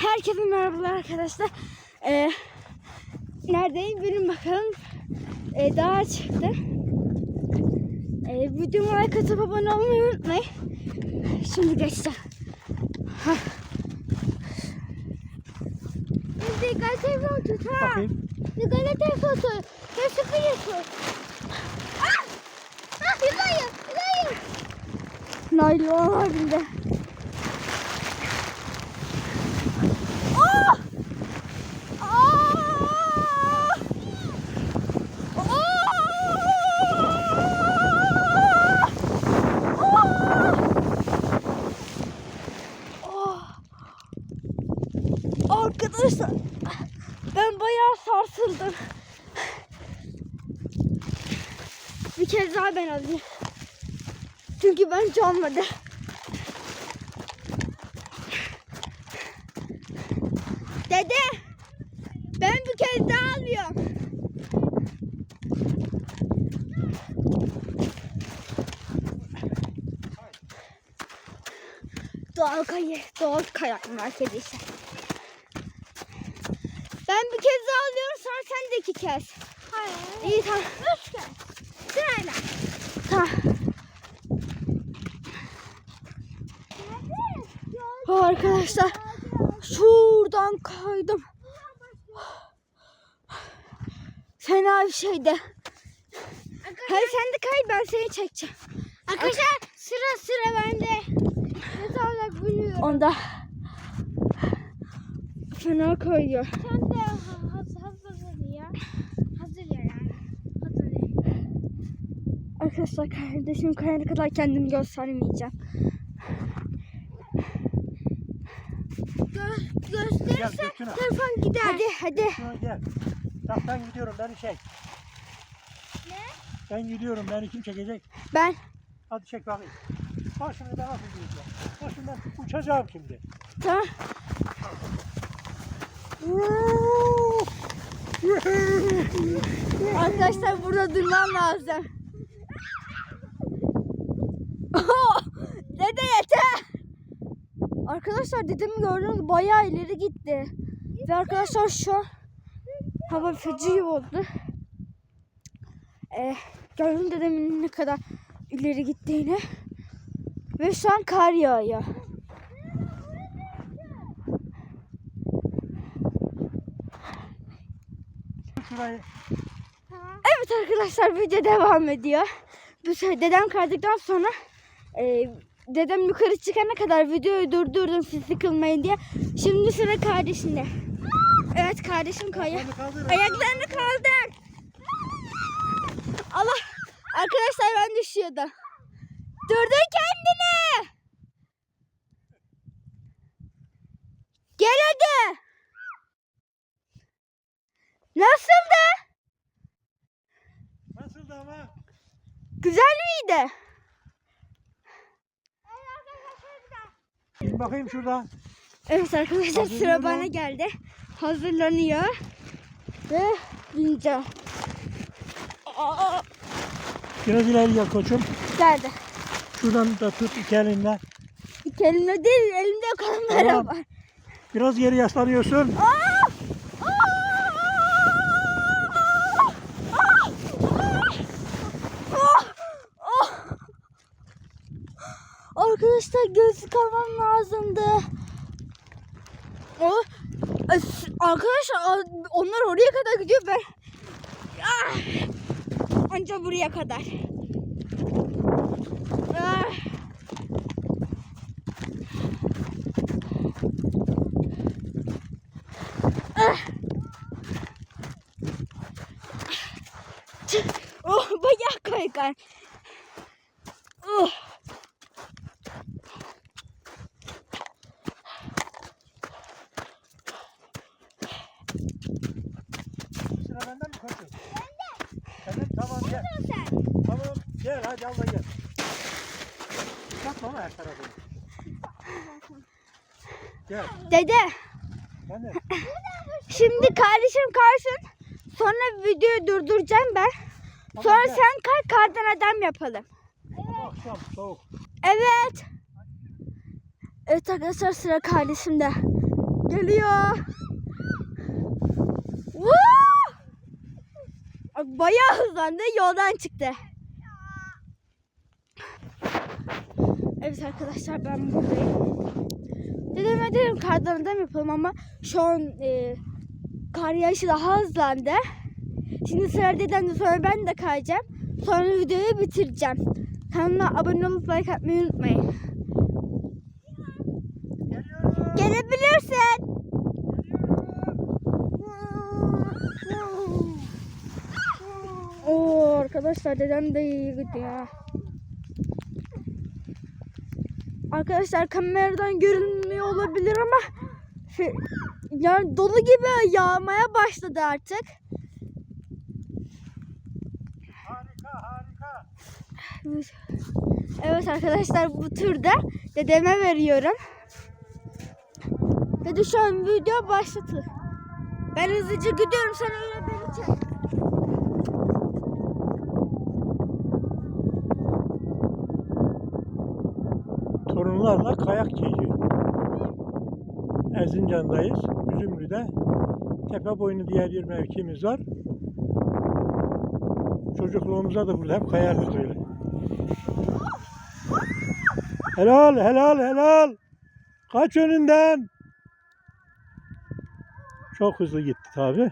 Herkese merhabalar arkadaşlar. Ee, neredeyim bilin bakalım. Ee, dağa çıktı. Ee, videoma like atıp abone olmayı unutmayın. Şimdi geçeceğim. Hah. Dikkat telefon tut ha. Dikkat telefon tut. Sıfır yapıyorum. Ah! Ah! Yukarı! Yukarı! Naylon var binde. Ah! Ah! Ah! Arkadaşlar ben bayağı sarsıldım. Bir kez daha ben alayım. Çünkü ben canmadı. Dede ben bir kez daha alıyorum. Doğal kayı, doğal kayak merkezi ise. Ben bir kez daha alıyorum sonra sen de iki kez. Hayır. İyi tamam. Üç kez. Sırayla. Tamam. Oh, arkadaşlar şuradan kaydım. Fena bir şeydi. Hadi sen de kay ben seni çekeceğim. Arkadaşlar sıra sıra bende. Nasıl olarak biliyorum. Onda fena kayıyor. Sen de Arkadaşlar kardeşim kayana kadar kendimi göstermeyeceğim. Gö Gel gösterirse telefon gider. Hadi hadi. Şuna gel. Ben gidiyorum beni çek. Ne? Ben gidiyorum beni kim çekecek? Ben Hadi çek bakayım. Bak şimdi ben nasıl gideceğim. Bak şimdi ben uçacağım şimdi. tamam. Arkadaşlar burada durmam lazım. Dede yeter. Arkadaşlar dedemi gördünüz bayağı ileri gitti. Ve arkadaşlar şu an hava feci gibi oldu. Ee, gördüm dedemin ne kadar ileri gittiğini. Ve şu an kar yağıyor. Evet arkadaşlar video devam ediyor. Bu dedem kaydıktan sonra e, dedem yukarı çıkana kadar videoyu durdurdum siz sıkılmayın diye. Şimdi sıra kardeşinde. Evet kardeşim kaldır. Ayaklarını kaldır. Allah. Arkadaşlar ben düşüyordum. Durdur kendini. Gel hadi. Nasıldı? Nasıldı ama? Güzel miydi? Bir bakayım şuradan. Evet arkadaşlar sıra bana geldi. Hazırlanıyor. Ve bineceğim. Aa, Biraz ileri gel koçum. geldi. Şuradan da tut iki elinle. İki elimle değil elimde kamera Tamam. var. Biraz geri yaslanıyorsun. Aa! Arkadaşlar gözlük almam lazımdı. O, es- arkadaşlar onlar oraya kadar gidiyor ben. Ah! Anca buraya kadar. Ah! Oh bayağı kaygan. Oh. Sıra benden mi koçum? Bende. Tamam gel. Sen. Tamam gel hadi al da gel. Bakma ama her tarafı. Gel. Dede de. şimdi kardeşim karsın. Sonra videoyu durduracağım ben. Tamam, Sonra gel. sen kay kardan adam yapalım. Ama akşam soğuk. Evet. Evet arkadaşlar sıra kardeşimde. Geliyor. Woo! Bayağı hızlandı. Yoldan çıktı. Evet arkadaşlar ben buradayım. Dedeme dedim kardan adam yapalım ama şu an e, kar yağışı daha hızlandı. Şimdi sıra dedemden sonra ben de kayacağım. Sonra videoyu bitireceğim. Kanalıma abone olup like atmayı unutmayın. Gelebilirsin. Oo arkadaşlar dedem de iyi gidiyor. Arkadaşlar kameradan görünmüyor olabilir ama şey, yani dolu gibi yağmaya başladı artık. Harika harika. Evet arkadaşlar bu turda dedeme veriyorum. Dede şu an video başlatır. Ben hızlıca gidiyorum sen öyle beni çek. Torunlarla kayak keyfi. Erzincan'dayız. Üzümlü'de. Tepe boynu diye bir mevkimiz var. Çocukluğumuzda da burada hep kayardık öyle. Helal helal helal. Kaç önünden. Çok hızlı gitti tabi.